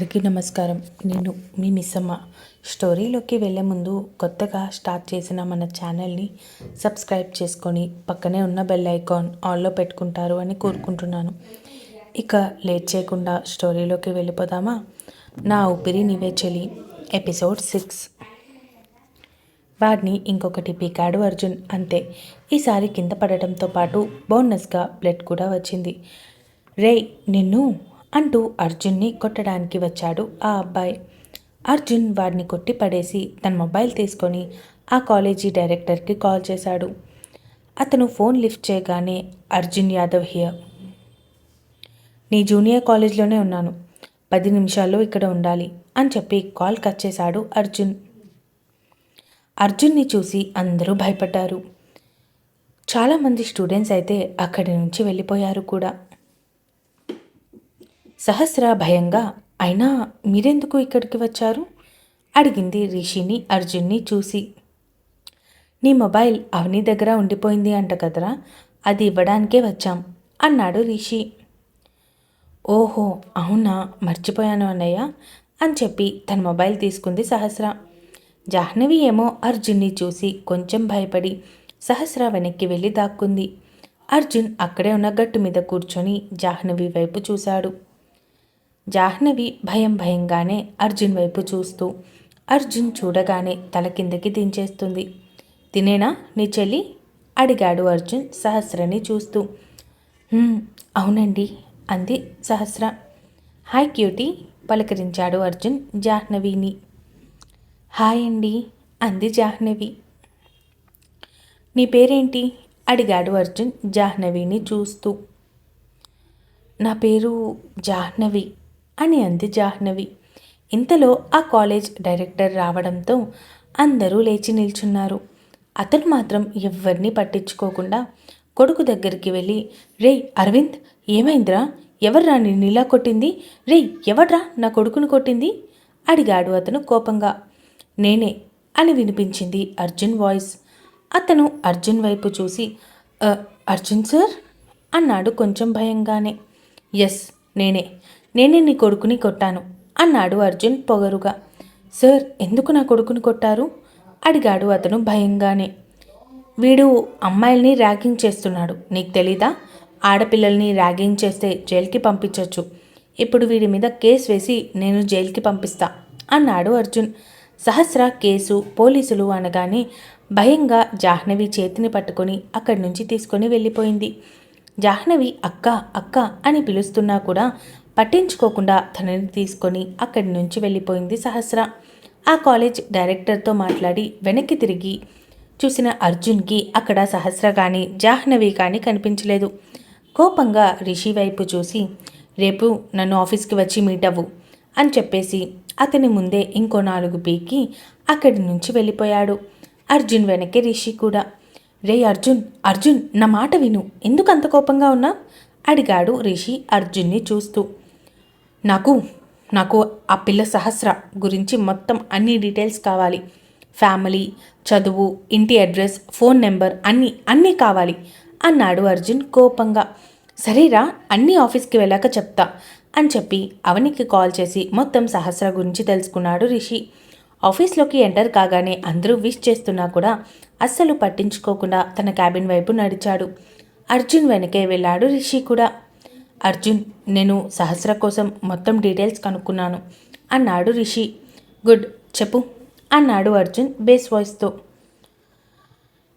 అందరికీ నమస్కారం. నేను మీ మిస్సమ్మ. స్టోరీలోకి వెళ్ళే ముందు కొత్తగా స్టార్ట్ చేసిన మన ఛానల్ని సబ్స్క్రైబ్ చేసుకొని పక్కనే ఉన్న బెల్ ఐకాన్ ఆన్లో పెట్టుకుంటారు అని కోరుకుంటున్నాను. ఇక లేట్ చేయకుండా స్టోరీలోకి వెళ్ళిపోదామా? నా ఊపిరి నివేచలి చెలి. Episode six. వాడిని ఇంకొకటి పీకాడు అర్జున్. అంతే. ఈసారి కింద పడటంతో పాటు బోనస్గా బ్లడ్ కూడా వచ్చింది. రే నిన్ను అంటూ అర్జున్ని కొట్టడానికి వచ్చాడు ఆ అబ్బాయి. అర్జున్ వాడిని కొట్టి పడేసి తన మొబైల్ తీసుకొని ఆ కాలేజీ డైరెక్టర్కి కాల్ చేశాడు. అతను ఫోన్ లిఫ్ట్ చేయగానే అర్జున్ యాదవ్ హియర్. నీ జూనియర్ కాలేజ్లోనే ఉన్నాను. పది నిమిషాల్లో ఇక్కడ ఉండాలి అని చెప్పి కాల్ కట్ చేశాడు అర్జున్. అర్జున్ని చూసి అందరూ భయపడ్డారు. చాలామంది స్టూడెంట్స్ అయితే అక్కడి నుంచి వెళ్ళిపోయారు కూడా. సహస్ర భయంగా అయినా మీరెందుకు ఇక్కడికి వచ్చారు? అడిగింది రిషిని అర్జున్ని చూసి. నీ మొబైల్ అవని దగ్గర ఉండిపోయింది అంట కదరా అది ఇవ్వడానికే వచ్చాం అన్నాడు రిషి. ఓహో అవునా మర్చిపోయాను అన్నయ్య అని చెప్పి తన మొబైల్ తీసుకుంది సహస్ర. జాహ్నవి ఏమో అర్జున్ని చూసి కొంచెం భయపడి సహస్ర వెనక్కి వెళ్ళి దాక్కుంది. అర్జున్ అక్కడే ఉన్న గట్టు మీద కూర్చొని జాహ్నవి వైపు చూశాడు. జాహ్నవి భయం భయంగానే అర్జున్ వైపు చూస్తూ అర్జున్ చూడగానే తల కిందకి దించేస్తుంది. తినేనా నీ చెల్లి? అడిగాడు అర్జున్ సహస్రని చూస్తూ. అవునండి అంది సహస్ర. హాయ్ క్యూటీ పలకరించాడు అర్జున్ జాహ్నవిని. హాయ్ అండి అంది జాహ్నవి. నీ పేరేంటి? అడిగాడు అర్జున్ జాహ్నవిని చూస్తూ. నా పేరు జాహ్నవి అని అంది జాహ్నవి. ఇంతలో ఆ కాలేజ్ డైరెక్టర్ రావడంతో అందరూ లేచి నిల్చున్నారు. అతను మాత్రం ఎవ్వరినీ పట్టించుకోకుండా కొడుకు దగ్గరికి వెళ్ళి రేయ్ అరవింద్ ఏమైందిరా? ఎవర్రా నిన్ను ఇలా కొట్టింది? రేయ్ ఎవడ్రా నా కొడుకును కొట్టింది? అడిగాడు అతను కోపంగా. నేనే అని వినిపించింది అర్జున్ వాయిస్. అతను అర్జున్ వైపు చూసి అర్జున్ సార్? అన్నాడు కొంచెం భయంగానే. ఎస్ నేనే. నేనే నీ కొడుకుని కొట్టాను అన్నాడు అర్జున్ పొగరుగా. సార్ ఎందుకు నా కొడుకుని కొట్టారు? అడిగాడు అతను భయంగానే. వీడు అమ్మాయిల్ని ర్యాగింగ్ చేస్తున్నాడు. నీకు తెలీదా? ఆడపిల్లల్ని ర్యాగింగ్ చేస్తే జైలుకి పంపించవచ్చు ఇప్పుడు వీడి మీద కేసు వేసి నేను జైలుకి పంపిస్తా అన్నాడు అర్జున్. సహస్ర కేసు పోలీసులు అనగానే భయంగా జాహ్నవి చేతిని పట్టుకొని అక్కడి నుంచి తీసుకొని వెళ్ళిపోయింది. జాహ్నవి అక్క అక్క అని పిలుస్తున్నా కూడా పట్టించుకోకుండా తనని తీసుకొని అక్కడి నుంచి వెళ్ళిపోయింది సహస్ర. ఆ కాలేజ్ డైరెక్టర్తో మాట్లాడి వెనక్కి తిరిగి చూసిన అర్జున్కి అక్కడ సహస్ర కానీ జాహ్నవి కానీ కనిపించలేదు. కోపంగా రిషి వైపు చూసి రేపు నన్ను ఆఫీస్కి వచ్చి మీట్ అవ్వు అని చెప్పేసి అతని ముందే ఇంకో నాలుగు పీకి అక్కడి నుంచి వెళ్ళిపోయాడు. అర్జున్ వెనకే రిషి కూడా రే అర్జున్ అర్జున్ నా మాట విను. ఎందుకు అంత కోపంగా ఉన్నా? అడిగాడు రిషి అర్జున్ని చూస్తూ. నాకు నాకు ఆ పిల్ల సహస్ర గురించి మొత్తం అన్ని డీటెయిల్స్ కావాలి. ఫ్యామిలీ చదువు ఇంటి అడ్రస్ ఫోన్ నెంబర్ అన్నీ అన్నీ కావాలి అన్నాడు అర్జున్ కోపంగా. సరేరా అన్నీ ఆఫీస్కి వెళ్ళాక చెప్తా అని చెప్పి అవనికి కాల్ చేసి మొత్తం సహస్ర గురించి తెలుసుకున్నాడు రిషి. ఆఫీస్లోకి ఎంటర్ కాగానే అందరూ విష్ చేస్తున్నా కూడా అస్సలు పట్టించుకోకుండా తన క్యాబిన్ వైపు నడిచాడు. అర్జున్ వెనకే వెళ్ళాడు రిషి కూడా. అర్జున్ నేను సహస్ర కోసం మొత్తం డీటెయిల్స్ కనుక్కున్నాను. అన్నాడు రిషి. గుడ్ చెప్పు. అన్నాడు అర్జున్ బేస్ వాయిస్తో.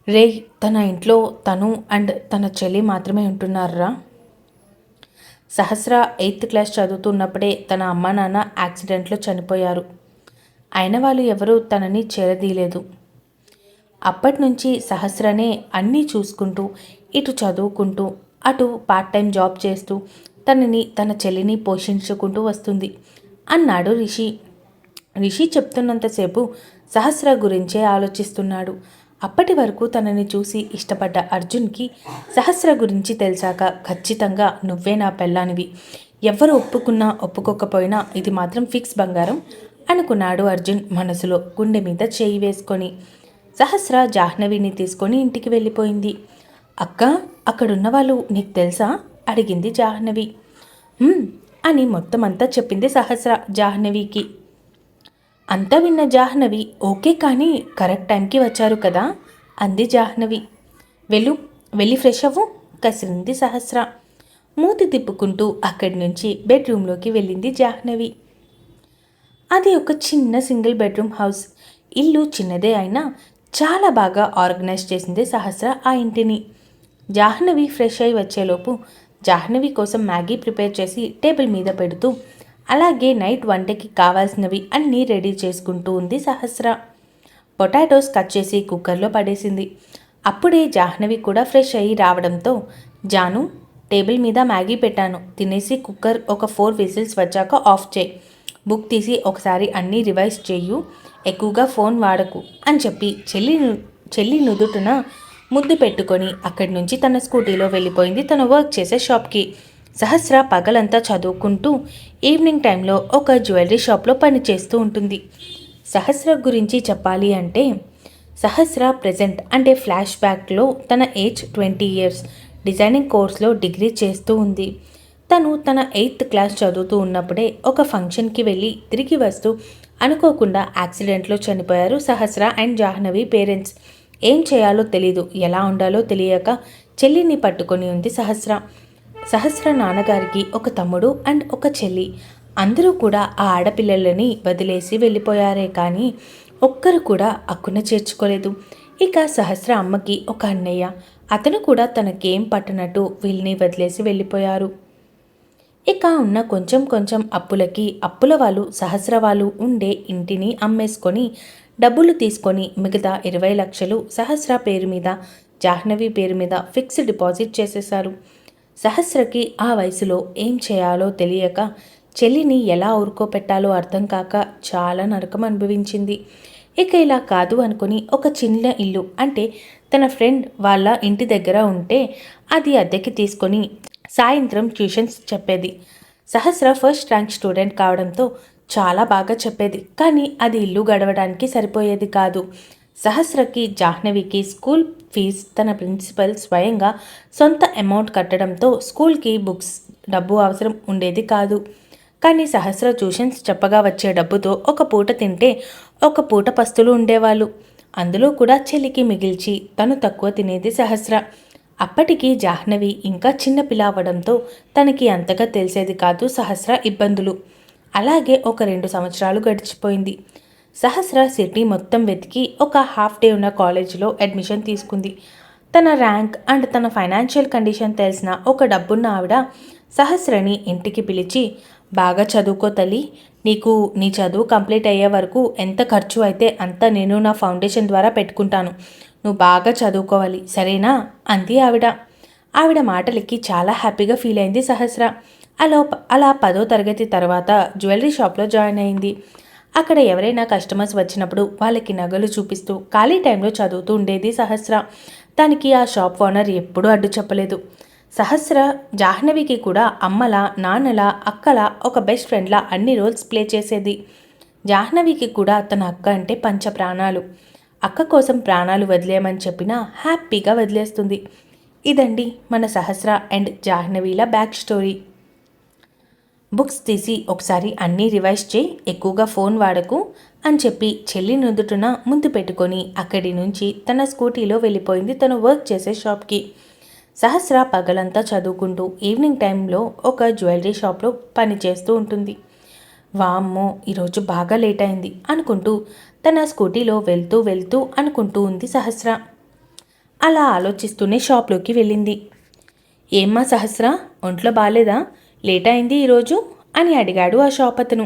రే తన ఇంట్లో తను అండ్ తన చెల్లి మాత్రమే ఉంటున్నారా? సహస్ర ఎయిత్ క్లాస్ చదువుతున్నప్పుడే తన అమ్మ నాన్న యాక్సిడెంట్లో చనిపోయారు. అయిన వాళ్ళు ఎవరూ తనని చేరదీయలేదు. అప్పటి నుంచి సహస్రనే అన్నీ చూసుకుంటూ ఇటు చదువుకుంటూ అటు పార్ట్ టైం జాబ్ చేస్తూ తనని తన చెల్లిని పోషించుకుంటూ వస్తుంది. అన్నాడు రిషి. రిషి చెప్తున్నంతసేపు సహస్ర గురించే ఆలోచిస్తున్నాడు. అప్పటి వరకు తనని చూసి ఇష్టపడ్డ అర్జున్కి సహస్ర గురించి తెలిసాక ఖచ్చితంగా నువ్వే నా పెళ్ళానివి. ఎవరు ఒప్పుకున్నా ఒప్పుకోకపోయినా ఇది మాత్రం ఫిక్స్ బంగారం అనుకున్నాడు అర్జున్ మనసులో గుండె మీద చేయి వేసుకొని. సహస్ర జాహ్నవిని తీసుకొని ఇంటికి వెళ్ళిపోయింది. అక్క అక్కడున్న వాళ్ళు నీకు తెలుసా? అడిగింది జాహ్నవి. అని మొత్తం అంతా చెప్పింది సహస్ర జాహ్నవికి. అంతా విన్న జాహ్నవి ఓకే కానీ కరెక్ట్ టైంకి వచ్చారు కదా? అంది జాహ్నవి. వెళ్ళు వెళ్ళి ఫ్రెష్ అవ్వు కసిరింది సహస్ర. మూతి తిప్పుకుంటూ అక్కడి నుంచి బెడ్రూమ్లోకి వెళ్ళింది జాహ్నవి. అది ఒక చిన్న సింగిల్ బెడ్రూమ్ హౌస్. ఇల్లు చిన్నదే అయినా చాలా బాగా ఆర్గనైజ్ చేసింది సహస్ర ఆ ఇంటిని. జాహ్నవి ఫ్రెష్ అయి వచ్చేలోపు జాహ్నవి కోసం మ్యాగీ ప్రిపేర్ చేసి టేబుల్ మీద పెడుతూ అలాగే నైట్ వంటకి కావాల్సినవి అన్నీ రెడీ చేసుకుంటూ ఉంది సహస్ర. పొటాటోస్ కట్ చేసి కుక్కర్లో పడేసింది. అప్పుడే జాహ్నవి కూడా ఫ్రెష్ అయ్యి రావడంతో జాను టేబుల్ మీద మ్యాగీ పెట్టాను. తినేసి కుక్కర్ ఒక ఫోర్ విజిల్స్ వచ్చాక ఆఫ్ చేయి. బుక్ తీసి ఒకసారి అన్నీ రివైజ్ చేయు ఎక్కువగా ఫోన్ వాడకు అని చెప్పి చెల్లి చెల్లి నుదుటున ముద్దు పెట్టుకొని అక్కడి నుంచి తన స్కూటీలో వెళ్ళిపోయింది తన వర్క్ చేసే షాప్కి సహస్ర పగలంతా చదువుకుంటూ ఈవినింగ్ టైంలో ఒక జ్యువెలరీ షాప్లో పనిచేస్తూ ఉంటుంది. సహస్ర గురించి చెప్పాలి అంటే సహస్ర ప్రజెంట్ అంటే ఫ్లాష్ బ్యాక్లో తన ఏజ్ ట్వంటీ ఇయర్స్ డిజైనింగ్ కోర్స్లో డిగ్రీ చేస్తూ ఉంది. తను తన ఎయిత్ క్లాస్ చదువుతూ ఉన్నప్పుడే ఒక ఫంక్షన్కి వెళ్ళి తిరిగి వస్తూ అనుకోకుండా యాక్సిడెంట్లో చనిపోయారు సహస్ర అండ్ జాహ్నవి పేరెంట్స్ ఏం చేయాలో తెలీదు. ఎలా ఉండాలో తెలియక చెల్లిని పట్టుకొని ఉంది సహస్ర. సహస్ర నాన్నగారికి ఒక తమ్ముడు అండ్ ఒక చెల్లి. అందరూ కూడా ఆ ఆడపిల్లలని వదిలేసి వెళ్ళిపోయారే కానీ ఒక్కరు కూడా అక్కున చేర్చుకోలేదు. ఇక సహస్ర అమ్మకి ఒక అన్నయ్య. అతను కూడా తనకేం పట్టనట్టు వీళ్ళని వదిలేసి వెళ్ళిపోయారు. ఇక ఉన్న కొంచెం కొంచెం అప్పులకి అప్పుల వాళ్ళు సహస్ర వాళ్ళు ఉండే ఇంటిని అమ్మేసుకొని డబ్బులు తీసుకొని మిగతా ఇరవై లక్షలు సహస్ర పేరు మీద జాహ్నవి పేరు మీద ఫిక్స్డ్ డిపాజిట్ చేసేశారు. సహస్రకి ఆ వయసులో ఏం చేయాలో తెలియక చెల్లిని ఎలా ఊరుకోపెట్టాలో అర్థం కాక చాలా నరకం అనుభవించింది. ఇక ఇలా కాదు అనుకుని ఒక చిన్న ఇల్లు అంటే తన ఫ్రెండ్ వాళ్ళ ఇంటి దగ్గర ఉంటే అది అద్దెకి తీసుకొని సాయంత్రం ట్యూషన్స్ చెప్పేది. సహస్ర ఫస్ట్ ర్యాంక్ స్టూడెంట్ కావడంతో చాలా బాగా చెప్పేది. కానీ అది ఇల్లు గడవడానికి సరిపోయేది కాదు. సహస్రకి జాహ్నవికి స్కూల్ ఫీజ్ తన ప్రిన్సిపల్ స్వయంగా సొంత అమౌంట్ కట్టడంతో స్కూల్కి బుక్స్ డబ్బు అవసరం ఉండేది కాదు. కానీ సహస్ర ట్యూషన్స్ చెప్పగా వచ్చే డబ్బుతో ఒక పూట తింటే ఒక పూట పస్తులు ఉండేవాళ్ళు. అందులో కూడా చెలికి మిగిల్చి తను తక్కువ తినేది సహస్ర. అప్పటికి జాహ్నవి ఇంకా చిన్నపిల్ల అవ్వడంతో తనకి అంతగా తెలిసేది కాదు సహస్ర ఇబ్బందులు. అలాగే ఒక రెండు సంవత్సరాలు గడిచిపోయింది. సహస్ర సిటీ మొత్తం వెతికి ఒక హాఫ్ డే ఉన్న కాలేజీలో అడ్మిషన్ తీసుకుంది. తన ర్యాంక్ అండ్ తన ఫైనాన్షియల్ కండిషన్ తెలిసిన ఒక డబ్బున్న ఆవిడ సహస్రని ఇంటికి పిలిచి బాగా చదువుకో తల్లి. నీకు నీ చదువు కంప్లీట్ అయ్యే వరకు ఎంత ఖర్చు అయితే అంత నేను నా ఫౌండేషన్ ద్వారా పెట్టుకుంటాను. నువ్వు బాగా చదువుకోవాలి సరేనా? అంది ఆవిడ. ఆవిడ మాటలకి చాలా హ్యాపీగా ఫీల్ అయింది సహస్ర. అలా అలా పదో తరగతి తర్వాత జ్యువెలరీ షాప్లో జాయిన్ అయింది. అక్కడ ఎవరైనా కస్టమర్స్ వచ్చినప్పుడు వాళ్ళకి నగలు చూపిస్తూ ఖాళీ టైంలో చదువుతూ ఉండేది సహస్ర. దానికి ఆ షాప్ ఓనర్ ఎప్పుడూ అడ్డు చెప్పలేదు. సహస్ర జాహ్నవికి కూడా అమ్మల నాన్నల అక్కల ఒక బెస్ట్ ఫ్రెండ్లా అన్ని రోల్స్ ప్లే చేసేది. జాహ్నవికి కూడా తన అక్క అంటే పంచ ప్రాణాలు. అక్క కోసం ప్రాణాలు వదిలేయమని చెప్పినా హ్యాపీగా వదిలేస్తుంది. ఇదండి మన సహస్ర అండ్ జాహ్నవీల బ్యాక్ స్టోరీ. బుక్స్ తీసి ఒకసారి అన్నీ రివైజ్ చేయి ఎక్కువగా ఫోన్ వాడకు అని చెప్పి చెల్లి నుదుటున ముందు పెట్టుకొని అక్కడి నుంచి తన స్కూటీలో వెళ్ళిపోయింది తను వర్క్ చేసే షాప్కి. సహస్ర పగలంతా చదువుకుంటూ ఈవినింగ్ టైంలో ఒక జ్యువెలరీ షాప్లో పనిచేస్తూ ఉంటుంది. వామ్మో ఈరోజు బాగా లేట్ అయింది అనుకుంటూ తన స్కూటీలో వెళ్తూ వెళ్తూ అనుకుంటూ ఉంది సహస్ర. అలా ఆలోచిస్తూనే షాప్లోకి వెళ్ళింది. ఏమ్మా సహస్ర ఒంట్లో బాగాలేదా లేట్ అయింది ఈరోజు అని అడిగాడు ఆ షాప్ అతను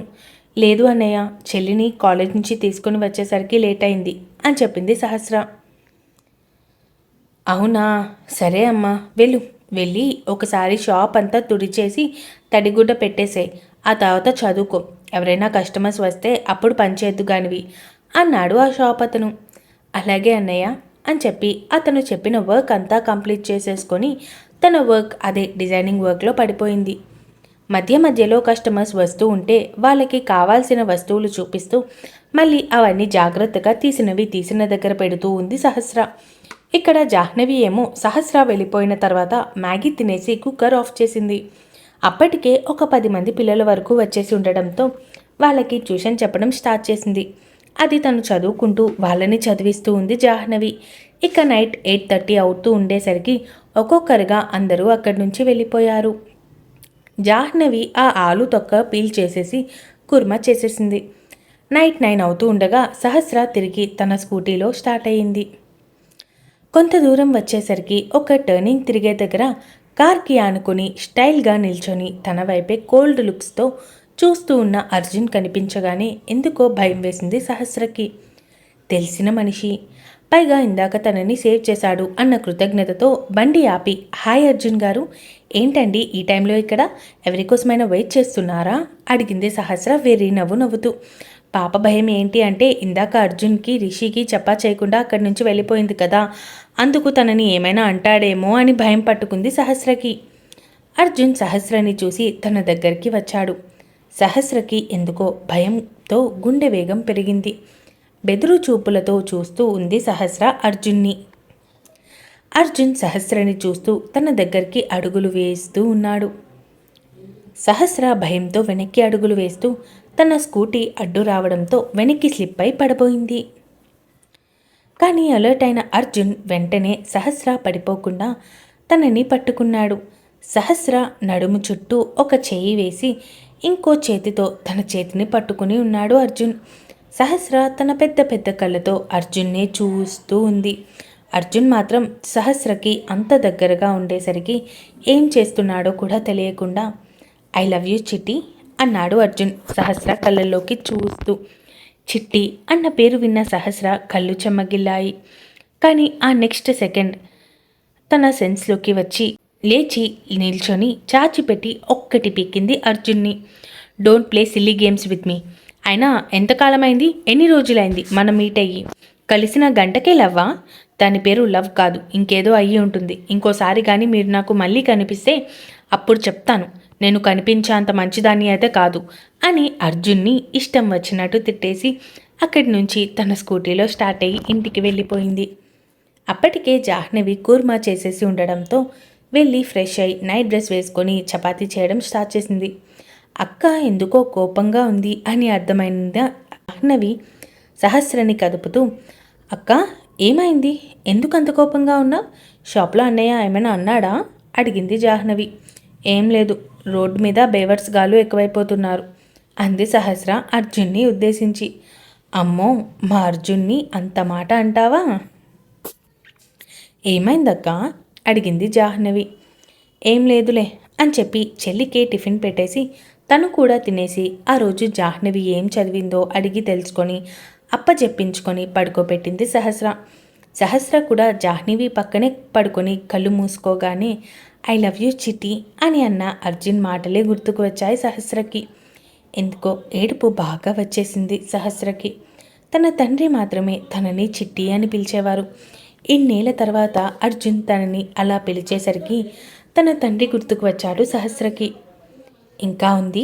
లేదు అన్నయ్య చెల్లిని కాలేజ్ నుంచి తీసుకుని వచ్చేసరికి లేట్ అయింది అని చెప్పింది సహస్ర. అవునా? సరే అమ్మా వెళ్ళు. వెళ్ళి ఒకసారి షాప్ అంతా తుడిచేసి తడిగుడ్డ పెట్టేసే. ఆ తర్వాత చదువుకో. ఎవరైనా కస్టమర్స్ వస్తే అప్పుడు పనిచేద్దుగానివి అన్నాడు ఆ షాప్ అతను అలాగే అన్నయ్య అని చెప్పి అతను చెప్పిన వర్క్ అంతా కంప్లీట్ చేసేసుకొని తన వర్క్ అదే డిజైనింగ్ వర్క్లో పడిపోయింది. మధ్య మధ్యలో కస్టమర్స్ వస్తూ ఉంటే వాళ్ళకి కావాల్సిన వస్తువులు చూపిస్తూ మళ్ళీ అవన్నీ జాగ్రత్తగా తీసినవి తీసిన దగ్గర పెడుతూ ఉంది సహస్ర. ఇక్కడ జాహ్నవి ఏమో సహస్ర వెళ్ళిపోయిన తర్వాత మ్యాగీ తినేసి కుక్కర్ ఆఫ్ చేసింది. అప్పటికే ఒక పది మంది పిల్లల వరకు వచ్చేసి ఉండడంతో వాళ్ళకి ట్యూషన్ చెప్పడం స్టార్ట్ చేసింది. అది తను చదువుకుంటూ వాళ్ళని చదివిస్తూ ఉంది జాహ్నవి. ఇక నైట్ ఎయిట్ థర్టీ అవుతూ ఉండేసరికి ఒక్కొక్కరుగా అందరూ అక్కడి నుంచి వెళ్ళిపోయారు. జాహ్నవి ఆ ఆలు తొక్క పీల్ చేసేసి కుర్మా చేసేసింది. నైట్ నైన్ అవుతూ ఉండగా సహస్ర తిరిగి తన స్కూటీలో స్టార్ట్ అయ్యింది. కొంత దూరం వచ్చేసరికి ఒక టర్నింగ్ తిరిగే దగ్గర కార్కి ఆనుకుని స్టైల్గా నిల్చొని తన వైపే కోల్డ్ లుక్స్తో చూస్తూ ఉన్న అర్జున్ కనిపించగానే ఎందుకో భయం వేసింది సహస్రకి. తెలిసిన మనిషి. పైగా ఇందాక తనని సేవ్ చేశాడు అన్న కృతజ్ఞతతో బండి ఆపి హాయ్ అర్జున్ గారు ఏంటండి ఈ టైంలో ఇక్కడ ఎవరికోసమైనా వెయిట్ చేస్తున్నారా? అడిగింది సహస్ర వెర్రి నవ్వు నవ్వుతూ. పాప భయం ఏంటి అంటే ఇందాక అర్జున్కి రిషికి చెప్పా చేయకుండా అక్కడి నుంచి వెళ్ళిపోయింది కదా. అందుకు తనని ఏమైనా అంటాడేమో అని భయం పట్టుకుంది సహస్రకి. అర్జున్ సహస్రని చూసి తన దగ్గరికి వచ్చాడు. సహస్రకి ఎందుకో భయంతో గుండె వేగం పెరిగింది. బెదురు చూపులతో చూస్తూ ఉంది సహస్ర అర్జున్ని. అర్జున్ సహస్రని చూస్తూ తన దగ్గరికి అడుగులు వేస్తూ ఉన్నాడు. సహస్ర భయంతో వెనక్కి అడుగులు వేస్తూ తన స్కూటీ అడ్డు రావడంతో వెనక్కి స్లిప్ అయి పడిపోయింది. కానీ అలర్ట్ అయిన అర్జున్ వెంటనే సహస్ర పడిపోకుండా తనని పట్టుకున్నాడు. సహస్ర నడుము చుట్టూ ఒక చేయి వేసి ఇంకో చేతితో తన చేతిని పట్టుకుని ఉన్నాడు అర్జున్. సహస్ర తన పెద్ద పెద్ద కళ్ళతో అర్జున్నే చూస్తూ ఉంది. అర్జున్ మాత్రం సహస్రకి అంత దగ్గరగా ఉండేసరికి ఏం చేస్తున్నాడో కూడా తెలియకుండా ఐ లవ్ యూ చిట్టి అన్నాడు అర్జున్ సహస్ర కళ్ళల్లోకి చూస్తూ. చిట్టి అన్న పేరు విన్న సహస్ర కళ్ళు చెమ్మగిల్లాయి కానీ ఆ నెక్స్ట్ సెకండ్ తన సెన్స్లోకి వచ్చి లేచి నిల్చొని చాచిపెట్టి ఒక్కటి పీకింది అర్జున్ని. Don't play silly games with me. అయినా ఎంతకాలమైంది? ఎన్ని రోజులైంది? మనం మీట్ అయ్యి. కలిసిన గంటకే లవ్వా? దాని పేరు లవ్ కాదు ఇంకేదో అయ్యి ఉంటుంది. ఇంకోసారి కానీ మీరు నాకు మళ్ళీ కనిపిస్తే అప్పుడు చెప్తాను. నేను కనిపించేంత మంచిదాన్ని అయితే కాదు అని అర్జున్ని ఇష్టం వచ్చినట్టు తిట్టేసి అక్కడి నుంచి తన స్కూటీలో స్టార్ట్ అయ్యి ఇంటికి వెళ్ళిపోయింది. అప్పటికే జాహ్నవి కూర్మా చేసేసి ఉండడంతో వెళ్ళి ఫ్రెష్ అయి నైట్ డ్రెస్ వేసుకొని చపాతీ చేయడం స్టార్ట్ చేసింది. అక్క ఎందుకో కోపంగా ఉంది అని అర్థమైంది? జాహ్నవి సహస్రని కదుపుతూ అక్క ఏమైంది? ఎందుకు అంత కోపంగా ఉన్నా షాప్లో అన్నయ్య ఏమైనా అన్నాడా? అడిగింది జాహ్నవి. ఏం లేదు రోడ్డు మీద బేవర్స్ గాలు ఎక్కువైపోతున్నారు. అంది సహస్ర అర్జున్ని ఉద్దేశించి. అమ్మో మా అర్జున్ని అంత మాట అంటావా? ఏమైందక్క? అడిగింది జాహ్నవి. ఏం లేదులే అని చెప్పి చెల్లికి టిఫిన్ పెట్టేసి తను కూడా తినేసి ఆ రోజు జాహ్నవి ఏం చదివిందో అడిగి తెలుసుకొని అప్ప చెప్పించుకొని పడుకోబెట్టింది సహస్ర. సహస్ర కూడా జాహ్నవి పక్కనే పడుకొని కళ్ళు మూసుకోగానే ఐ లవ్ యూ చిట్టి అని అన్న అర్జున్ మాటలే గుర్తుకు వచ్చాయి సహస్రకి. ఎందుకో ఏడుపు బాగా వచ్చేసింది సహస్రకి. తన తండ్రి మాత్రమే తనని చిట్టి అని పిలిచేవారు. ఇన్నేళ్ళ తర్వాత అర్జున్ తనని అలా పిలిచేసరికి తన తండ్రి గుర్తుకు వచ్చాడు సహస్రకి. ఇంకా ఉంది?